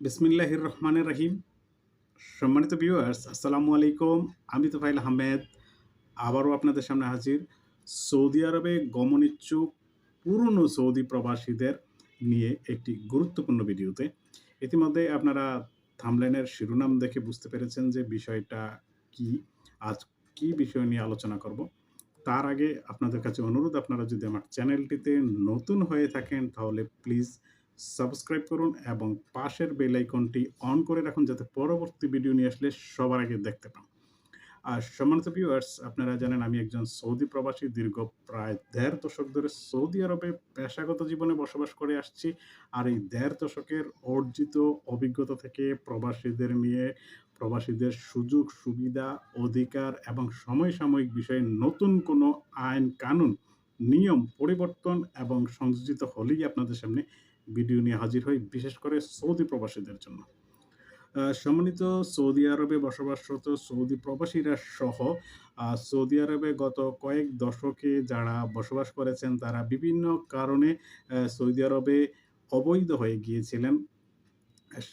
বিসমিল্লাহির রহমানের রহিম সম্মানিত ভিউয়ার্স আসসালামু আলাইকুম। আমি তোফাইল আহমেদ। আবারও আপনাদের সামনে হাজির। সৌদি আরবে গমন ইচ্ছুক পুরনো সৌদি প্রবাসীদের নিয়ে একটি গুরুত্বপূর্ণ ভিডিওতে। ইতিমধ্যে আপনারা থামলেনের শিরোনাম দেখে বুঝতে পেরেছেন যে বিষয়টা কি, আজ কি বিষয় নিয়ে আলোচনা করব। তার আগে আপনাদের কাছে অনুরোধ, আপনারা যদি আমার চ্যানেলটিতে নতুন হয়ে থাকেন, তাহলে প্লিজ সাবস্ক্রাইব করুন এবং পাশের বেল আইকনটি অন করে রাখুন যাতে পরবর্তী ভিডিও নিয়ে আসলে সবার আগে দেখতে পান। আর সম্মানিত ভিউয়ার্স আপনারা জানেন আমি একজন সৌদি প্রবাসী, দীর্ঘ প্রায় দেড় দশক ধরে সৌদি আরবে পেশাগত জীবনে বসবাস করে আসছি। আর এই দেড় দশকের অর্জিত অভিজ্ঞতা থেকে প্রবাসীদের নিয়ে, প্রবাসীদের সুযোগ, সুবিধা, অধিকার এবং সমসাময়িক বিষয়ে নতুন কোনো আইন, কানুন, নিয়ম, পরিবর্তন এবং সংযোজিত হলেই আপনাদের সামনে ভিডিও নিয়ে হাজির হই, বিশেষ করে সৌদি প্রবাসীদের জন্য। সম্মানিত সৌদি আরবে বসবাসরত সৌদি প্রবাসীরা সহ সৌদি আরবে গত কয়েক দশকে যারা বসবাস করেছেন, তারা বিভিন্ন কারণে সৌদি আরবে অবৈধ হয়ে গিয়েছিলেন।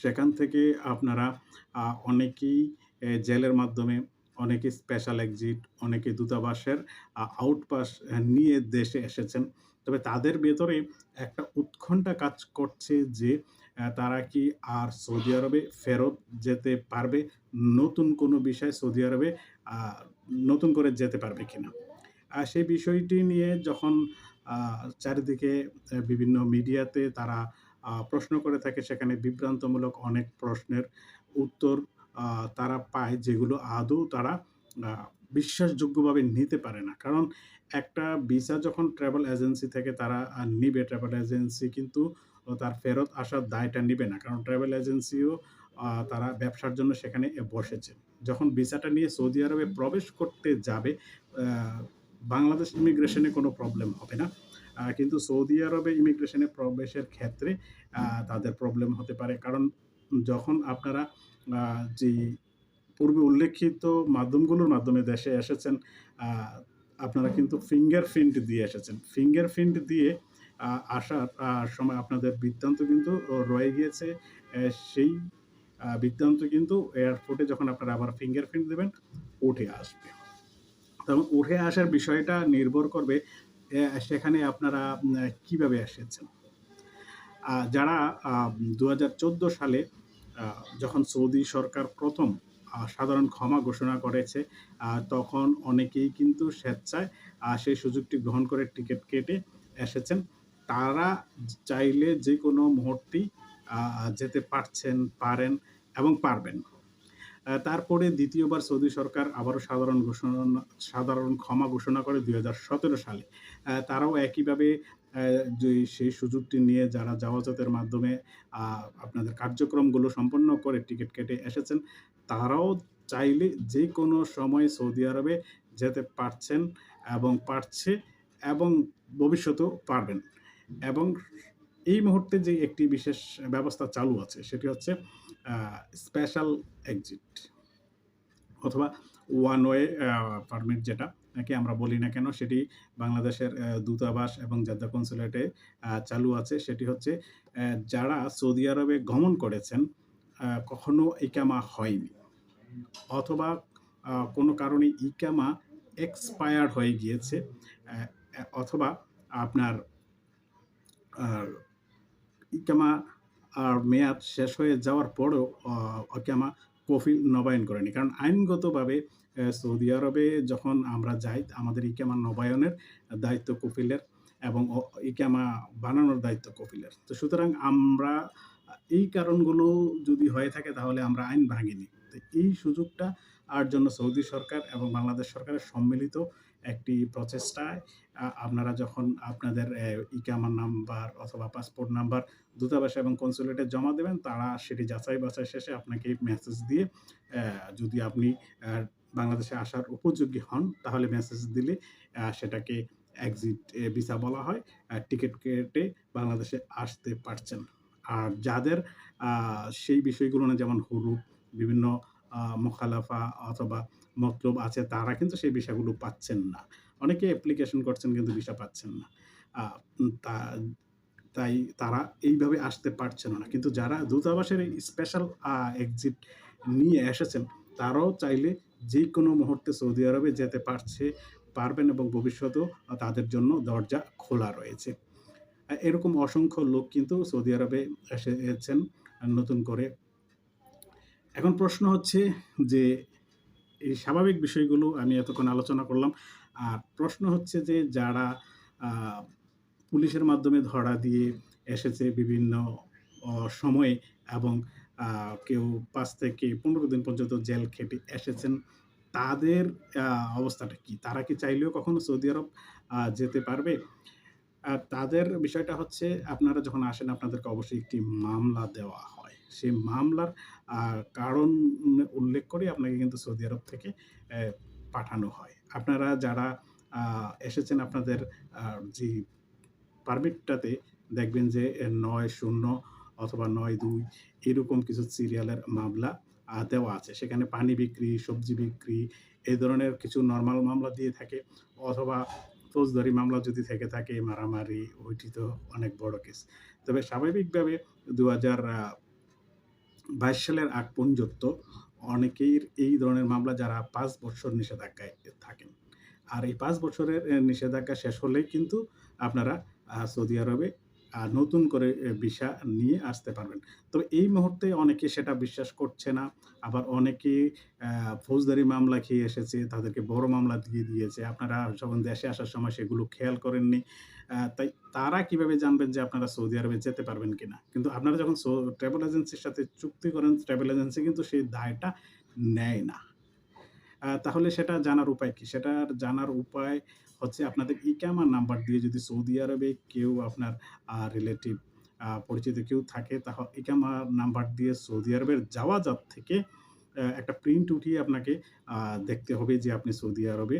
সেখান থেকে আপনারা অনেকেই জেলের মাধ্যমে, অনেকে স্পেশাল এক্সিট, অনেকে দূতাবাসের আউটপাস নিয়ে দেশে এসেছেন। তবে তাদের ভেতরে একটা উৎকণ্ঠা কাজ করছে যে তারা কি আর সৌদি আরবে ফেরত যেতে পারবে? নতুন কোনো বিষয় সৌদি আরবে নতুন করে যেতে পারবে কিনা? আর সেই বিষয়টি নিয়ে যখন চারিদিকে বিভিন্ন মিডিয়াতে তারা প্রশ্ন করে থাকে, সেখানে বিভ্রান্তমূলক অনেক প্রশ্নের উত্তর তারা পায় যেগুলো আদৌ তারা বিশ্বাসযোগ্যভাবে নিতে পারে না। কারণ একটা ভিসা যখন ট্রাভেল এজেন্সি থেকে তারা নিবে ট্রাভেল এজেন্সি কিন্তু তার ফেরত আসার দায়টা নিবে না। কারণ ট্রাভেল এজেন্সিও তারা ব্যবসার জন্য সেখানে বসেছে। যখন ভিসাটা নিয়ে সৌদি আরবে প্রবেশ করতে যাবে বাংলাদেশ ইমিগ্রেশনে কোনো প্রবলেম হবে না। কিন্তু সৌদি আরবে ইমিগ্রেশনে প্রবেশের ক্ষেত্রে তাদের প্রবলেম হতে পারে। কারণ যখন আপনারা যে পূর্বে উল্লেখিত মাধ্যমগুলোর মাধ্যমে দেশে এসেছেন আপনারা কিন্তু ফিঙ্গারপ্রিন্ট দিয়ে এসেছেন। ফিঙ্গারপ্রিন্ট দিয়ে আসার সময় আপনাদের বৃত্তান্ত কিন্তু রয়ে গিয়েছে। সেই বৃত্তান্ত কিন্তু এয়ারপোর্টে যখন আপনারা আবার ফিঙ্গারপ্রিন্ট দেবেন, উঠে আসবে। তখন উঠে আসার বিষয়টা নির্ভর করবে সেখানে আপনারা কীভাবে এসেছেন। যারা দু হাজার চোদ্দ সালে যখন সৌদি সরকার প্রথম সাধারণ ক্ষমা ঘোষণা করেছে তখন অনেকেই কিন্তু স্বেচ্ছায় সেই সুযোগটি গ্রহণ করে টিকিট কেটে এসেছেন। তারা চাইলে যে কোনো মুহূর্তেই যেতে পারছেন, পারেন এবং পারবেন। তারপরে দ্বিতীয়বার সৌদি সরকার আবারও সাধারণ ঘোষণা, সাধারণ ক্ষমা ঘোষণা করে দু হাজার সতেরো সালে। তারাও একইভাবে সেই সুযোগটি নিয়ে যারা যাওয়াজাতের মাধ্যমে আপনাদের কার্যক্রমগুলো সম্পন্ন করে টিকিট কেটে এসেছেন, তারাও চাইলে যে কোনো সময় সৌদি আরবে যেতে পারছেন এবং পারছে এবং ভবিষ্যতেও পারবেন। এবং এই মুহূর্তে যে একটি বিশেষ ব্যবস্থা চালু আছে, সেটি হচ্ছে স্পেশাল এক্সিট অথবা ওয়ান ওয়ে পারমিট যেটা নাকি আমরা বলি না কেন সেটি বাংলাদেশের দূতাবাস এবং জাদ্দা কনসুলেটে চালু আছে। সেটি হচ্ছে যারা সৌদি আরবে গমন করেছেন কখনো ইকামা হয়নি অথবা কোনো কারণে ইকামা এক্সপায়ার হয়ে গিয়েছে অথবা আপনার ইকামা আর মেয়াদ শেষ হয়ে যাওয়ার পরেও আহ, কফিল নবায়ন করেনি। কারণ আইনগতভাবে সৌদি আরবে যখন আমরা যাই, আমাদের ইকামা নবায়নের দায়িত্ব কফিলের এবং ইকামা বানানোর দায়িত্ব কফিলের। তো সুতরাং আমরা, এই কারণগুলো যদি হয়ে থাকে তাহলে আমরা আইন ভাঙিনি। তো এই সুযোগটা আর জন্য সৌদি সরকার এবং বাংলাদেশ সরকারের সম্মিলিত একটি প্রচেষ্টায় আপনারা যখন আপনাদের আহ, ইকামা নাম্বার অথবা পাসপোর্ট নাম্বার দূতাবাস এবং কনসুলেটে জমা দেবেন তারা সেটি যাচাই বাছাই শেষে আপনাকে মেসেজ দিয়ে যদি আপনি বাংলাদেশে আসার উপযোগী হন তাহলে মেসেজ দিলে সেটাকে এক্সিট ভিসা বলা হয় টিকিট কেটে বাংলাদেশে আসতে পারছেন। আর যাদের সেই বিষয়গুলো না যেমন হুরুপ বিভিন্ন মোখালাফা অথবা মতলব আছে, তারা কিন্তু সেই বিষয়গুলো পাচ্ছেন না। অনেকে অ্যাপ্লিকেশন করছেন কিন্তু ভিসা পাচ্ছেন না। তা, তাই তারা এইভাবে আসতে পারছেন না। কিন্তু যারা দূতাবাসের স্পেশাল এক্সিট নিয়ে এসেছেন, তারাও চাইলে যে কোনো মুহূর্তে সৌদি আরবে যেতে পারছে, পারবেন এবং ভবিষ্যতেও তাদের জন্য দরজা খোলা রয়েছে। এরকম অসংখ্য লোক কিন্তু সৌদি আরবে এসেছেন, নতুন করে এখন প্রশ্ন হচ্ছে যে এই স্বাভাবিক বিষয়গুলো আমি এতক্ষণ আলোচনা করলাম, আর প্রশ্ন হচ্ছে যে যারা পুলিশের মাধ্যমে ধরা দিয়ে এসেছে বিভিন্ন সময়ে এবং কেউ পাঁচ থেকে পনেরো দিন পর্যন্ত জেল খেটে এসেছেন, তাদের অবস্থাটা কি? তারা কি চাইলেও কখনো সৌদি আরব যেতে পারবে? আর তাদের বিষয়টা হচ্ছে, আপনারা যখন আসেন, আপনাদেরকে অবশ্যই একটি মামলা দেওয়া হয়। সেই মামলার কারণ উল্লেখ করে আপনাকে কিন্তু সৌদি আরব থেকে পাঠানো হয়। আপনারা যারা এসেছেন আপনাদের যে পারমিটটাতে দেখবেন যে নয় শূন্য অথবা নয় দুই এরকম কিছু সিরিয়ালের মামলা দেওয়া আছে। সেখানে পানি বিক্রি, সবজি বিক্রি এই ধরনের কিছু নর্মাল মামলা দিয়ে থাকে অথবা ফৌজদারি মামলা যদি থেকে থাকে, মারামারি, ওইটি তো অনেক বড় কেস তবে স্বাভাবিকভাবে দু হাজার বাইশ সালের আগ পর্যন্ত অনেকেই এই ধরনের মামলা যারা পাঁচ বছর নিষেধাজ্ঞায় থাকেন। আর এই পাঁচ বছরের নিষেধাজ্ঞা শেষ হলেই কিন্তু আপনারা সৌদি আরবে নতুন করে ভিসা নিয়ে আসতে পারবেন। তবে এই মুহূর্তে অনেকে সেটা বিশ্বাস করছে না। আবার অনেকে ফৌজদারি মামলা খেয়ে এসেছে, তাদেরকে বড় মামলা দিয়ে দিয়েছে। আপনারা যখন দেশে আসার সময় সেগুলো খেয়াল করেননি। তাই তারা কীভাবে জানবেন যে আপনারা সৌদি আরবে যেতে পারবেন কিনা? কিন্তু আপনারা যখন ট্রাভেল এজেন্সির সাথে চুক্তি করেন, ট্রাভেল এজেন্সি কিন্তু সেই দায়টা নেয় না। তাহলে সেটা জানার উপায় কি? সেটার জানার উপায় হচ্ছে আপনাদের ইকামা নাম্বার দিয়ে যদি সৌদি আরবে কেউ আপনার রিলেটিভ পরিচিত কেউ থাকে তাহলে ইকামা নাম্বার দিয়ে সৌদি আরবের যাওয়া যাত থেকে একটা প্রিন্ট উঠিয়ে আপনাকে দেখতে হবে যে আপনি সৌদি আরবে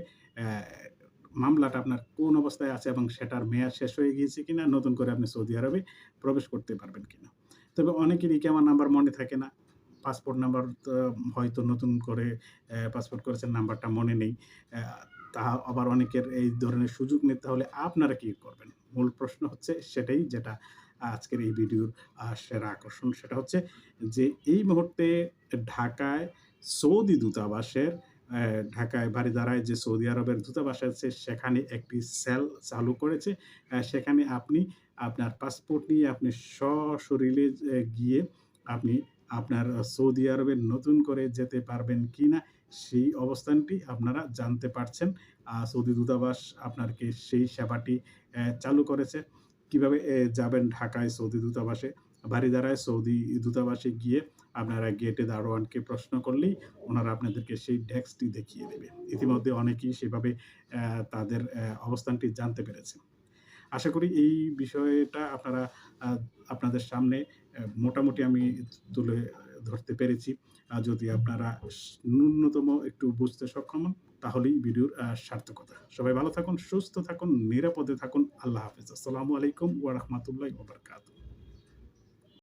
মামলাটা আপনার কোন অবস্থায় আছে এবং সেটার মেয়াদ শেষ হয়ে গিয়েছে কিনা, নতুন করে আপনি সৌদি আরবে প্রবেশ করতে পারবেন কিনা। তবে অনেকের ইকামা নাম্বার মনে থাকে না। পাসপোর্ট নাম্বার হয়তো নতুন করে পাসপোর্ট করেছেন নাম্বারটা মনে নেই। আহ, তা আবার অনেকের এই ধরনের সুযোগ নিতে হলে আপনারা কি করবেন? মূল প্রশ্ন হচ্ছে সেটাই যেটা আজকের এই ভিডিওর সেরা আকর্ষণ। সেটা হচ্ছে যে এই মুহূর্তে ঢাকায় সৌদি দূতাবাসের ঢাকায় বাড়িদারায় যে সৌদি আরবের দূতাবাস আছে সেখানে একটি সেল চালু করেছে। সেখানে আপনি আপনার পাসপোর্ট নিয়ে আপনি সশরীরে গিয়ে আপনি আপনার সৌদি আরবে নতুন করে যেতে পারবেন কি না সেই অবস্থানটি আপনারা জানতে পারছেন। সৌদি দূতাবাস আপনারকে সেই সেবাটি চালু করেছে। কীভাবে যাবেন ঢাকায় সৌদি দূতাবাসে? বাড়িদারায় সৌদি দূতাবাসে গিয়ে আপনারা গেটে দারোয়ানকে প্রশ্ন করলেই ওনারা আপনাদেরকে সেই ডেস্কটি দেখিয়ে দেবে। ইতিমধ্যে অনেকেই সেভাবে তাদের অবস্থানটি জানতে পেরেছে। আশা করি এই বিষয়টা আপনারা আপনাদের সামনে মোটামুটি আমি তুলে ধরতে পেরেছি। যদি আপনারা ন্যূনতম একটু বুঝতে সক্ষম হন, তাহলেই ভিডিওর সার্থকতা। সবাই ভালো থাকুন, সুস্থ থাকুন, নিরাপদে থাকুন। আল্লাহ হাফিজ। আসসালামু আলাইকুম ওয়ারহমাতুল্লাহ ওয়া বারাকাতুহু।